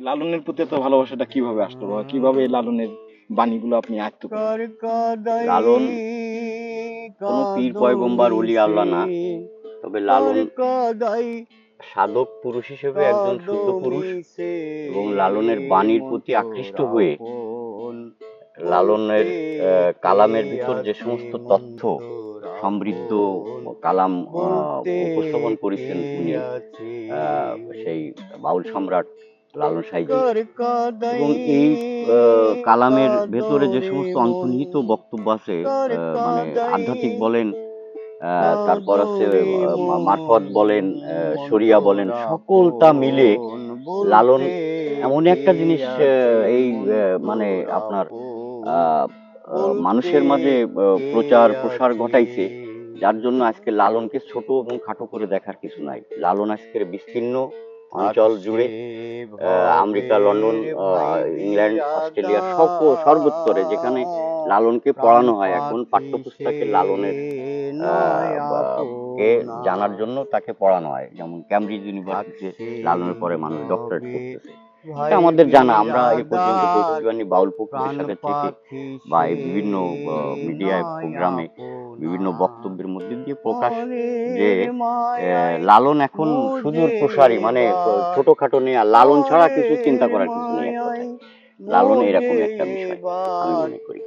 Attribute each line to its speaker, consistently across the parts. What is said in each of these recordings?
Speaker 1: লালনের প্রতি এত ভালোবাসাটা কীভাবে আসলো? বা কীভাবে এই লালনের বাণীগুলো আপনি আয়ত্ত
Speaker 2: লালন কোনো পীর পয়গম্বর ওলি আল্লাহ না। তবে লালন সাধক পুরুষ হিসেবে একজন শুদ্ধ পুরুষ এবং লালনের বাণীর প্রতি আকৃষ্ট হয়ে লালনের কালামের ভিতর যে সমস্ত তথ্য সমৃদ্ধ কালাম আহ, উপস্থাপন করেছেন উনি আহ, সেই বাউল সম্রাট লালন সাইজি এবং এই কালামের ভেতরে যে সমস্ত অন্তর্নিহিত বক্তব্য আছে মানে আধ্যাত্মিক বলেন তারপর আছে মারফত বলেন শরিয়া বলেন সকলটা মিলে লালন এমন একটা জিনিস এই মানে আপনার মানুষের মাঝে প্রচার প্রসার ঘটাইছে যার জন্য আজকে লালনকে ছোট এবং খাটো করে দেখার কিছু নাই। লালন আজকের বিস্তীর্ণ অঞ্চল জুড়ে আমেরিকা লন্ডন ইংল্যান্ড অস্ট্রেলিয়া সব সর্বত্তরে যেখানে লালনকে পড়ানো হয় এখন পাঠ্যপুস্তকে লালনের কে জানার জন্য তাকে পড়ানো হয়। যেমন ক্যামব্রিজ ইউনিভার্সিটিতে লালনের পরে মানুষ ডক্টরেট করতেছে। এটা আমাদের জানা আমরা এই পর্যন্ত কৌতুকবাণী বাউল ফকিরের সাথে থেকে বা এই বিভিন্ন মিডিয়ায় প্রোগ্রামে বিভিন্ন বক্তব্যের মধ্যে দিয়ে প্রকাশ যে লালন এখন সুদূর প্রসারী মানে ছোটখাটো নিয়ে আর লালন ছাড়া কিছু চিন্তা করার কিছু নেই লালন এরকম একটা বিষয় আমি মনে করি।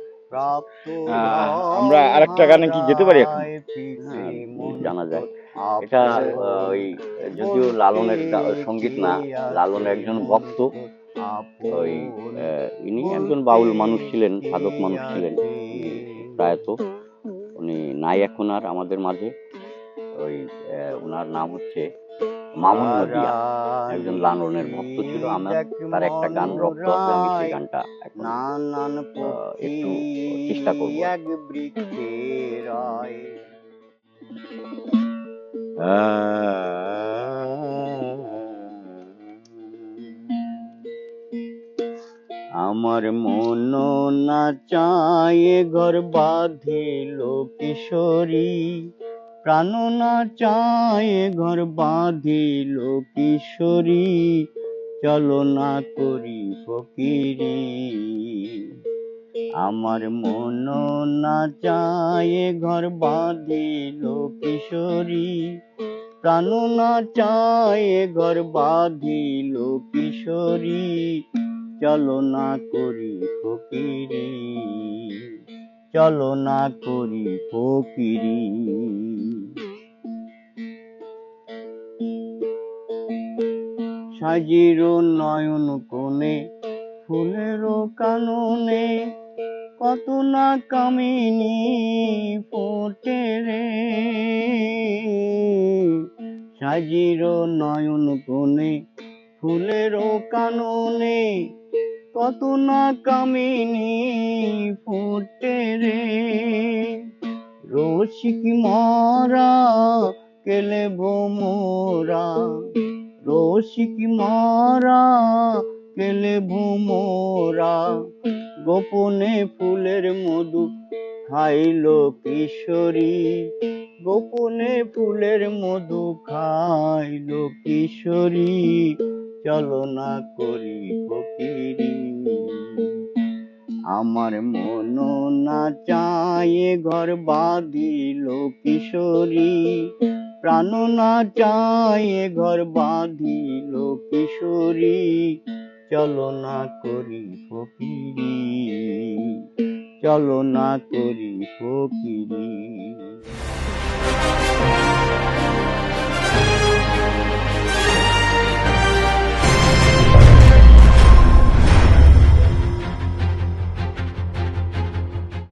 Speaker 1: আহ, আমরা আরেকটা গানে কি যেতে পারি এখন?
Speaker 2: হ্যাঁ, জানা যায়। এটা ওই যদিও লালনের সংগীত না লালন একজন ভক্ত ওই ইনি একজন বাউল মানুষ ছিলেন সাধক মানুষ ছিলেন প্রায়ত। উনি নাই এখন আর আমাদের মাঝে। ওই ওনার নাম হচ্ছে মামুন নদিয়া একজন লালনের ভক্ত ছিল। আমার তার একটা গান রক্ত আছে আমি সেই গানটা একটু চেষ্টা করব। আমার মন না চায় ঘর বাঁধিল কিশোরী প্রাণ না চায় ঘর বাঁধিল কিশোরী চলো না করি ফকিরি। আমার মন না চায় ঘর বাঁধিল কিশোরী। প্রাণ না চায় ঘর বাঁধিল কিশোরী। চলো না করি ফকিরি, চলো না করি ফকিরি। সাজির নয়ন কোণে ফুলের কাননে কত না কামিনী ফোটে রে। সাজির নয়ন কোণে, ফুলের কাননে কত না কামিনী ফুটে রে। রসিক মরা কেলে ভোমরা রসিক মরা কেলে ভোমরা গোপনে ফুলের মধু খাইল কিশোরী। গোপনে ফুলের মধু খাইল কিশোরী। চলো না করি ফকিরি। আমার মন না চায় ঘর বাঁধিল কিশোরী। প্রাণ না চায় ঘর বাঁধিল কিশোরী। চলো না করি ফকিরি চলো না করি ফকিরি।